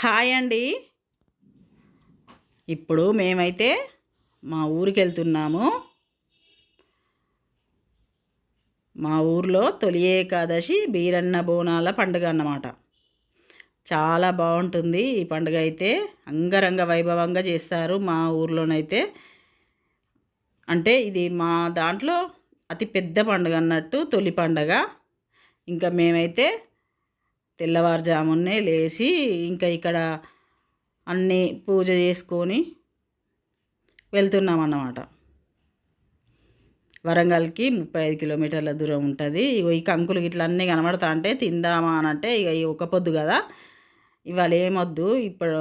Hi అండి. ఇప్పుడు మేమైతే మా ఊరికి వెళ్తున్నాము మా ఊర్లో తొలి ఏకాదశి బీరన్న బోనాల పండుగ అన్నమాట. చాలా బాగుంటుంది ఈ పండుగ అయితే. అంగరంగ వైభవంగా చేస్తారు మా ఊర్లోనైతే. అంటే ఇది మా దాంట్లో అతి పెద్ద పండుగ అన్నట్టు తొలి పండుగ. ఇంకా మేమైతే తెల్లవారుజామునే లేచి ఇంకా ఇక్కడ అన్నీ పూజ చేసుకొని వెళ్తున్నాం అన్నమాట వరంగల్కి ముప్పై ఐదు కిలోమీటర్ల దూరం ఉంటుంది. ఇగో ఈ కంకులు ఇట్లా అన్నీ కనబడతా అంటే తిందామా అని అంటే ఇక ఈ ఒక పొద్దు కదా. ఇవాళ ఏమొద్దు ఇప్పుడు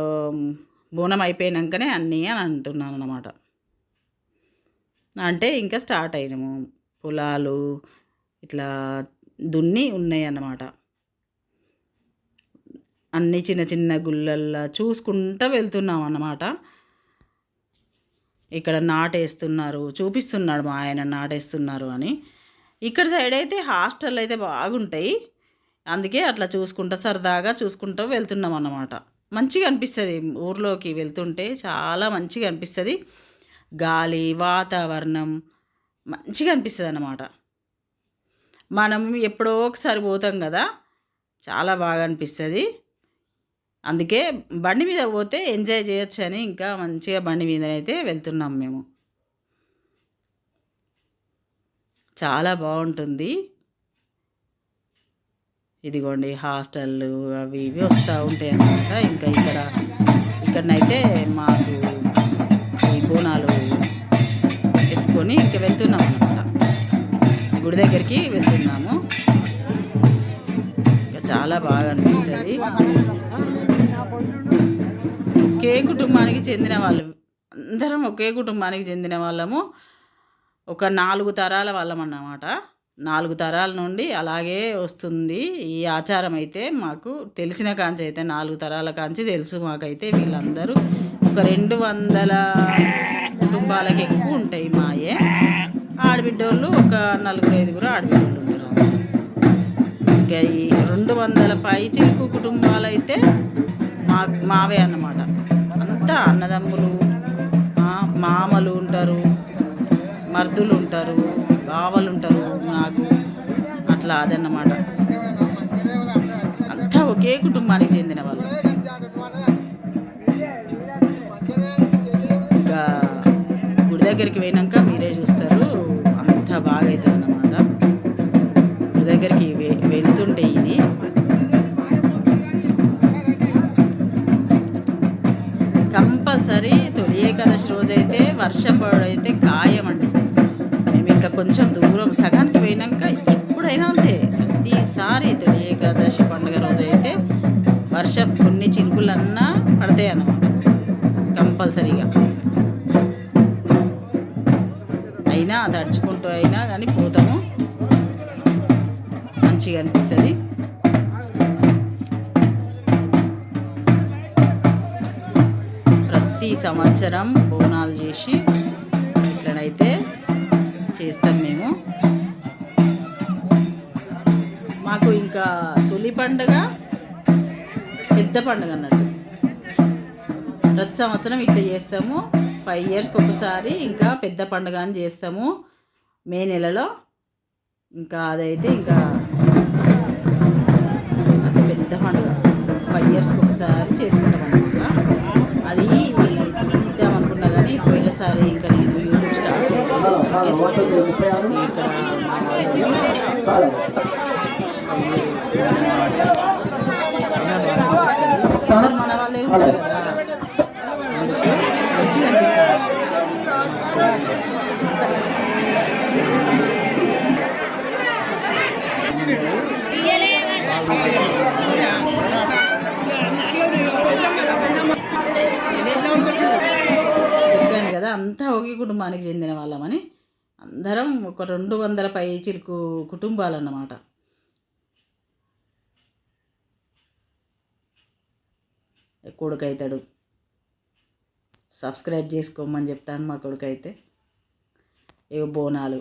బోనం అయిపోయినాకనే అన్నీ అని అంటున్నాను అన్నమాట అంటే ఇంకా స్టార్ట్ అయినాము. పొలాలు ఇట్లా దున్ని ఉన్నాయి అన్నమాట అన్ని చిన్న చిన్న గుళ్ళల్లా చూసుకుంటూ వెళ్తున్నాం అన్నమాట. ఇక్కడ నాటేస్తున్నారు చూపిస్తున్నాడు మా ఆయన నాటేస్తున్నారు అని. ఇక్కడ సైడ్ అయితే హాస్టల్ అయితే బాగుంటాయి. అందుకే అట్లా చూసుకుంటా సరదాగా చూసుకుంటూ వెళ్తున్నాం అన్నమాట. మంచిగా అనిపిస్తుంది ఊర్లోకి వెళ్తుంటే చాలా మంచిగా అనిపిస్తుంది. గాలి వాతావరణం మంచిగా అనిపిస్తుంది అన్నమాట. మనం ఎప్పుడో ఒకసారి పోతాం కదా చాలా బాగా అనిపిస్తుంది. అందుకే బండి మీద పోతే ఎంజాయ్ చేయొచ్చు అని ఇంకా మంచిగా బండి మీదనైతే వెళ్తున్నాం మేము. చాలా బాగుంటుంది. ఇదిగోండి హాస్టళ్ళు అవి ఇవి వస్తూ ఉంటాయి అన్నమాట. ఇంకా ఇక్కడ ఇక్కడనైతే మాకు ఈ బోనాలు ఎత్తుకొని ఇంకా వెళ్తున్నాం అనమాట గుడి దగ్గరికి వెళ్తున్నాము. ఇంకా చాలా బాగా అనిపిస్తుంది. ఒకే కుటుంబానికి చెందిన వాళ్ళు. అందరం ఒకే కుటుంబానికి చెందిన వాళ్ళము. ఒక నాలుగు తరాల వాళ్ళం అన్నమాట. నాలుగు తరాల నుండి అలాగే వస్తుంది ఈ ఆచారం అయితే మాకు తెలిసిన కాంచి అయితే నాలుగు తరాల కాంచి తెలుసు మాకైతే వీళ్ళందరూ. ఒక రెండు వందల కుటుంబాలకు ఎక్కువ ఉంటాయి మాయే. ఆడబిడ్డోళ్ళు ఒక నలుగురు ఐదుగురు ఆడబిడ్డోళ్ళు ఉంటారు. ఇంకా ఈ రెండు వందల పై చిలుకు కుటుంబాలు అయితే మా మావే అన్నమాట. అంతా అన్నదమ్ములు మామలు ఉంటారు మర్దులు ఉంటారు బావలు ఉంటారు నాకు. అట్లా అదన్నమాట. అంతా ఒకే కుటుంబానికి చెందిన వాళ్ళు. ఇంకా గుడి దగ్గరికి పోయినాక కంపల్సరీ తొలి ఏకాదశి రోజైతే వర్షం పడైతే అండి మేము ఇంకా కొంచెం దూరం సగానికి పోయినాక ఎప్పుడైనా అంతే ప్రతిసారి తొలి ఏకాదశి పండుగ రోజైతే వర్షం కొన్ని చినుకులన్నా పడతాయి అన్నమాట కంపల్సరీగా. అయినా తడుచుకుంటూ అయినా కానీ పోతాము. మంచిగా అనిపిస్తుంది. ప్రతి సంవత్సరం బోనాలు చేసి ఇక్కడైతే చేస్తాం మేము. మాకు ఇంకా తొలి పండుగ పెద్ద పండుగ అన్నట్టు. ప్రతి సంవత్సరం ఇట్లా చేస్తాము. ఫైవ్ ఇయర్స్కి ఒకసారి ఇంకా పెద్ద పండుగ అని చేస్తాము. మే నెలలో ఇంకా అదైతే ఇంకా చెప్పాను కదా అంతా ఒకే కుటుంబానికి చెందిన వాళ్ళమని. అందరం ఒక రెండు వందల పై చిరుకు కుటుంబాలు అన్నమాట అవుతాడు సబ్స్క్రైబ్ చేసుకోమని చెప్తాను మా కొడుకు అయితే ఏవో బోనాలు.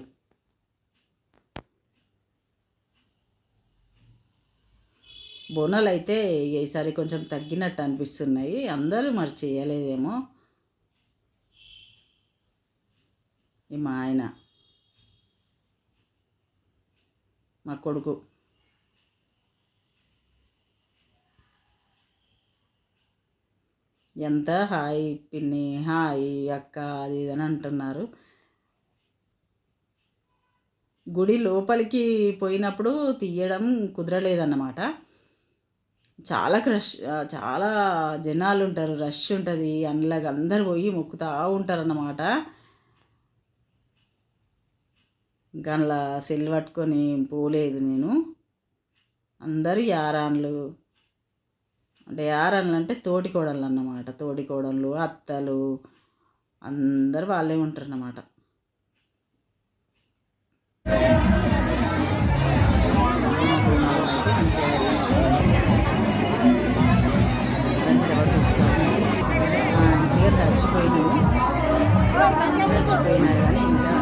బోనాలు అయితే ఈసారి కొంచెం తగ్గినట్టు అనిపిస్తున్నాయి. అందరూ మరి చేయలేదేమో. ఈ మా ఆయన. మా కొడుకు. ఎంత హాయ్ పిన్ని హాయ్ అక్క అది అని అంటున్నారు. గుడి లోపలికి పోయినప్పుడు తీయడం కుదరలేదన్నమాట. చాలా క్రష్ చాలా జనాలు ఉంటారు రష్ ఉంటుంది అందులోకి అందరు పోయి మొక్కుతూ ఉంటారన్నమాట. ఇంకా అందులో సెల్ పట్టుకొని పోలేదు నేను. అందరు యారాన్లు. అంటే యారాన్లు అంటే తోటి కోడళ్ళు అన్నమాట తోటి కోడళ్ళు అత్తలు అందరు వాళ్ళే ఉంటారు అన్నమాట మంచిగా తడిచిపోయినాము. తడిచిపోయినా కానీ ఇంకా